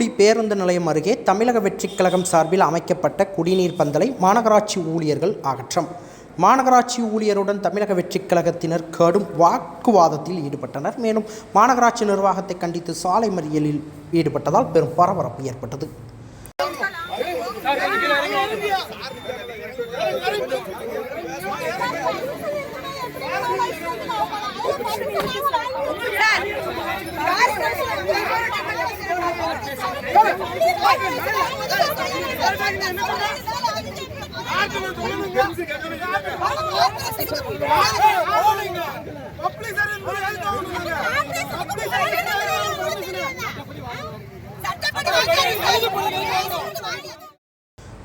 தூத்துக்குடி பேருந்து நிலையம் அருகே தமிழக வெற்றிக் கழகம் சார்பில் அமைக்கப்பட்ட குடிநீர் பந்தலை மாநகராட்சி ஊழியர்கள் அகற்றம் மாநகராட்சி ஊழியருடன் தமிழக வெற்றிக் கழகத்தினர் கடும் வாக்குவாதத்தில் ஈடுபட்டனர் மேலும் மாநகராட்சி நிர்வாகத்தை கண்டித்து சாலை மறியலில் ஈடுபட்டதால் பெரும் பரபரப்பு ஏற்பட்டது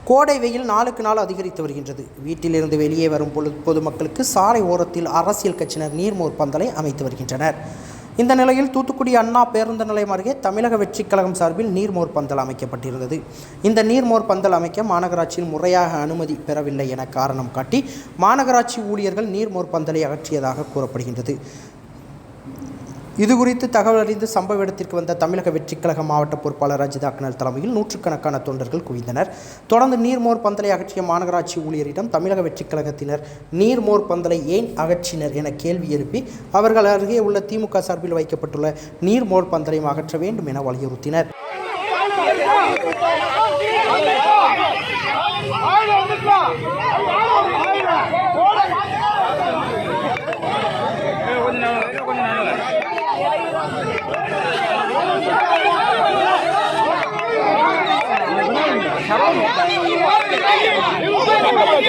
கோடை வெயில் நாளுக்கு நாள் அதிகரித்து வருகின்றது. வீட்டிலிருந்து வெளியே வரும் பொழுது பொதுமக்களுக்கு சாலை ஓரத்தில் அரசியல் கட்சியினர் நீர்மோர் பந்தலை அமைத்து வருகின்றனர். இந்த நிலையில் தூத்துக்குடி அண்ணா பேருந்து நிலையம் அருகே தமிழக வெற்றிக் கழகம் சார்பில் நீர்மோர் பந்தல் அமைக்கப்பட்டிருந்தது. இந்த நீர்மோர் பந்தல் அமைக்க மாநகராட்சியில் முறையாக அனுமதி பெறவில்லை என காரணம் காட்டி மாநகராட்சி ஊழியர்கள் நீர்மோர் பந்தலை அகற்றியதாக கூறப்படுகின்றது. இது குறித்து தகவல் அறிந்து சம்பவ இடத்திற்கு வந்த தமிழக வெற்றிக் கழக மாவட்ட பொறுப்பாளர் ரஜிதா கனல் தலைமையில் நூற்றுக்கணக்கான தொண்டர்கள் குவிந்தனர். தொடர்ந்து நீர்மோர் பந்தலை அகற்றிய மாநகராட்சி ஊழியரிடம் தமிழக வெற்றிக் கழகத்தினர் நீர்மோர் பந்தலை ஏன் அகற்றினர் என கேள்வி எழுப்பி அவர்கள் அருகே உள்ள திமுக சார்பில் வைக்கப்பட்டுள்ள நீர்மோர் பந்தலையும் அகற்ற வேண்டும் என வலியுறுத்தினர்.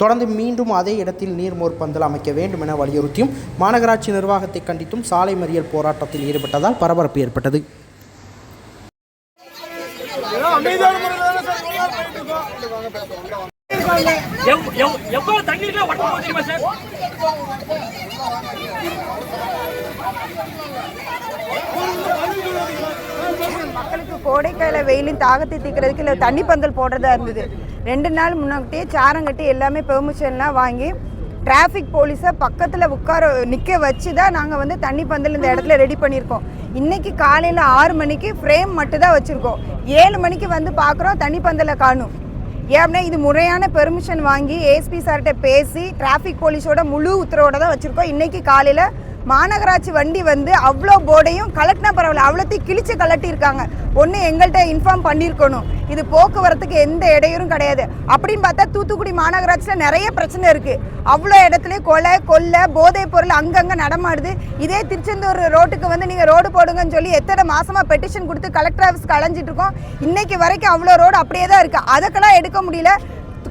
தொடர்ந்து மீண்டும் அதே இடத்தில் நீர்மோர் பந்தல் அமைக்க வேண்டும் என வலியுறுத்தியும் மாநகராட்சி நிர்வாகத்தை கண்டித்தும் சாலை மறியல் போராட்டத்தில் ஈடுபட்டதால் பரபரப்பு ஏற்பட்டது அமைதியான முறையில் சார் எல்லாரும் பண்ணிட்டு இருக்கோம். எவ்வளவு தண்ணி இருக்கா உடம்பு சார் மக்களுக்கு கோடைக்கால வெயிலின் தாகத்தை தீக்கிறதுக்கு இல்லை தண்ணி பந்தல் போடுறதா இருந்தது. ரெண்டு நாள் முன்னாடியே சாரம் கட்டி எல்லாமே பெர்மிஷன்லாம் வாங்கி டிராஃபிக் போலீஸை பக்கத்தில் உட்கார நிற்க வச்சு தான் நாங்கள் வந்து தண்ணி பந்தல் இந்த இடத்துல ரெடி பண்ணியிருக்கோம். இன்னைக்கு காலையில் ஆறு மணிக்கு ஃப்ரேம் மட்டும் தான் வச்சுருக்கோம். ஏழு மணிக்கு வந்து பார்க்குறோம் தனிப்பந்தலை காணும். ஏன்னா இது முறையான பெர்மிஷன் வாங்கி ஏஎஸ்பி சார்கிட்ட பேசி டிராஃபிக் போலீஸோட முழு உத்தரவோட தான் வச்சுருக்கோம். இன்னைக்கு காலையில் மாநகராட்சி வண்டி வந்து அவ்வளோ போர்டையும் கலட்டினா பரவாயில்ல. அவ்வளோத்தையும் கிழிச்சு கலட்டியிருக்காங்க. ஒன்று எங்கள்கிட்ட இன்ஃபார்ம் பண்ணியிருக்கணும். இது போக்குவரத்துக்கு எந்த இடையூறும் கிடையாது. அப்படின்னு பார்த்தா தூத்துக்குடி மாநகராட்சியில் நிறைய பிரச்சனை இருக்குது அவ்வளோ இடத்துல கொலை கொள்ளை போதைப் பொருள் அங்கங்கே நடமாடுது. இதே திருச்செந்தூர் ரோட்டுக்கு வந்து நீங்கள் ரோடு போடுங்கன்னு சொல்லி எத்தனை மாதமாக பெட்டிஷன் கொடுத்து கலெக்டர் ஆஃபீஸ்க்கு அலைஞ்சிட்ருக்கோம் இன்றைக்கி வரைக்கும் அவ்வளோ ரோடு அப்படியே தான் இருக்குது அதுக்கெல்லாம் எடுக்க முடியல.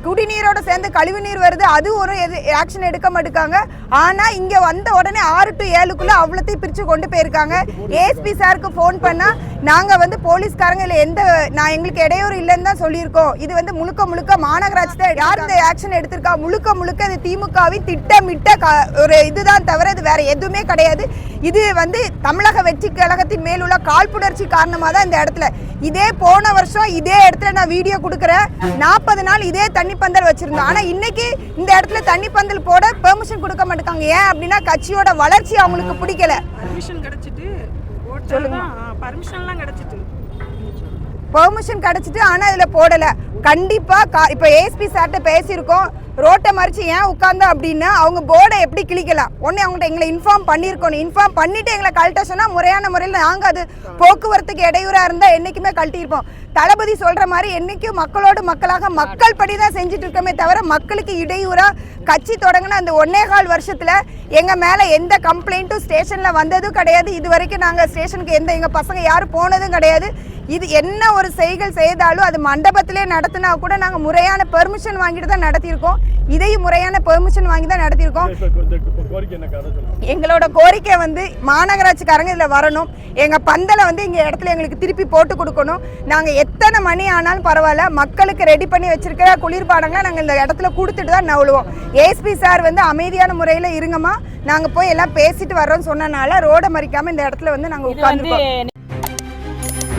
குடிநீரோட சேர்ந்து கழிவு நீர் வருது. அது ஒரு எது ஆக்ஷன் எடுக்க மாட்டுக்காங்க. ஆனால் இங்கே வந்த உடனே ஆறு டு ஏழுக்குள்ளே அவ்வளோத்தையும் பிரித்து கொண்டு போயிருக்காங்க. ஏஎஸ்பி சாருக்கு ஃபோன் பண்ணால் நாங்கள் வந்து போலீஸ்காரங்க இல்லை எந்த நான் எங்களுக்கு இடையூறு இல்லைன்னு தான் சொல்லியிருக்கோம். இது வந்து முழுக்க முழுக்க மாநகராட்சி தான் யார் இந்த ஆக்ஷன் எடுத்திருக்கா? முழுக்க முழுக்க இது திமுகவின் திட்டமிட்ட க- ஒரு இதுதான் தவிர இது வேற எதுவுமே கிடையாது. இது வந்து தமிழக வெற்றி கழகத்தின் மேல் உள்ள காழ்ப்புணர்ச்சி காரணமாக தான் இந்த இடத்துல. இதே போன வருஷம் இதே இடத்துல நான் வீடியோ கொடுக்குறேன். நாற்பது நாள் இதே தண்ணி தண்ணி பந்தல் வச்சிருந்தோம். ஆனா இன்னைக்கு இந்த இடத்துல தண்ணி பந்தல் போட பெர்மிஷன் கொடுக்க மாட்டாங்க ஏன் அப்படின்னா கட்சியோட வளர்ச்சி அவங்களுக்கு பிடிக்கல. பர்மிஷன் கிடைச்சிட்டு சொல்லுங்க. பர்மிஷன்லாம் கிடைச்சிட்டு. பெர்மிஷன் கிடைச்சிட்டு ஆனா இதுல போடல. கண்டிப்பா கா- இப்ப ஏஎஸ்பி சார்ட்ட பேசியிருக்கோம். ரோட்டை மறித்து ஏன் உட்காந்து அப்படின்னா அவங்க போர்டை எப்படி கிழிக்கலாம் ஒன்று அவங்கள்ட்ட எங்களை இன்ஃபார்ம் பண்ணியிருக்கணும். இன்ஃபார்ம் பண்ணிவிட்டு எங்களை கழட்ட சொன்னால் முறையான முறையில் நாங்கள் அது போக்குவரத்துக்கு இடையூறாக இருந்தால் என்றைக்குமே கழட்டியிருப்போம். தளபதி சொல்கிற மாதிரி என்றைக்கும் மக்களோடு மக்களாக மக்கள் படி தான் செஞ்சுட்டு இருக்கோமே தவிர மக்களுக்கு இடையூறாக கட்சி தொடங்கின அந்த ஒன்னே கால் வருஷத்தில் எங்கள் மேலே எந்த கம்ப்ளைண்ட்டும் ஸ்டேஷனில் வந்ததும் கிடையாது. இது வரைக்கும் நாங்கள் ஸ்டேஷனுக்கு எந்த எங்கள் பசங்க யாரும் போனதும் கிடையாது. இது என்ன ஒரு செய்கள் செய்தாலும் அது மண்டபத்திலே நடத்தினா கூட நாங்க முறையான பெர்மிஷன் வாங்கிட்டு தான் நடத்தியிருக்கோம். இதையும் முறையான பெர்மிஷன் வாங்கி தான் நடத்தியிருக்கோம். எங்களோட கோரிக்கை வந்து மாநகராட்சிக்காரங்க இதில் வரணும். எங்கள் பந்தலை வந்து இங்கே இடத்துல எங்களுக்கு திருப்பி போட்டு கொடுக்கணும். நாங்கள் எத்தனை மணி ஆனாலும் பரவாயில்ல. மக்களுக்கு ரெடி பண்ணி வச்சிருக்கிற குளிர்பானங்களை நாங்கள் இந்த இடத்துல கொடுத்துட்டு தான் நவுழுவோம் ஏஎஸ்பி சார் வந்து அமைதியான முறையில் இருங்கம்மா. நாங்கள் போய் எல்லாம் பேசிட்டு வர்றோம்னு சொன்னனால ரோடை மறிக்காமல் இந்த இடத்துல வந்து நாங்கள் உட்காந்துருக்கோம்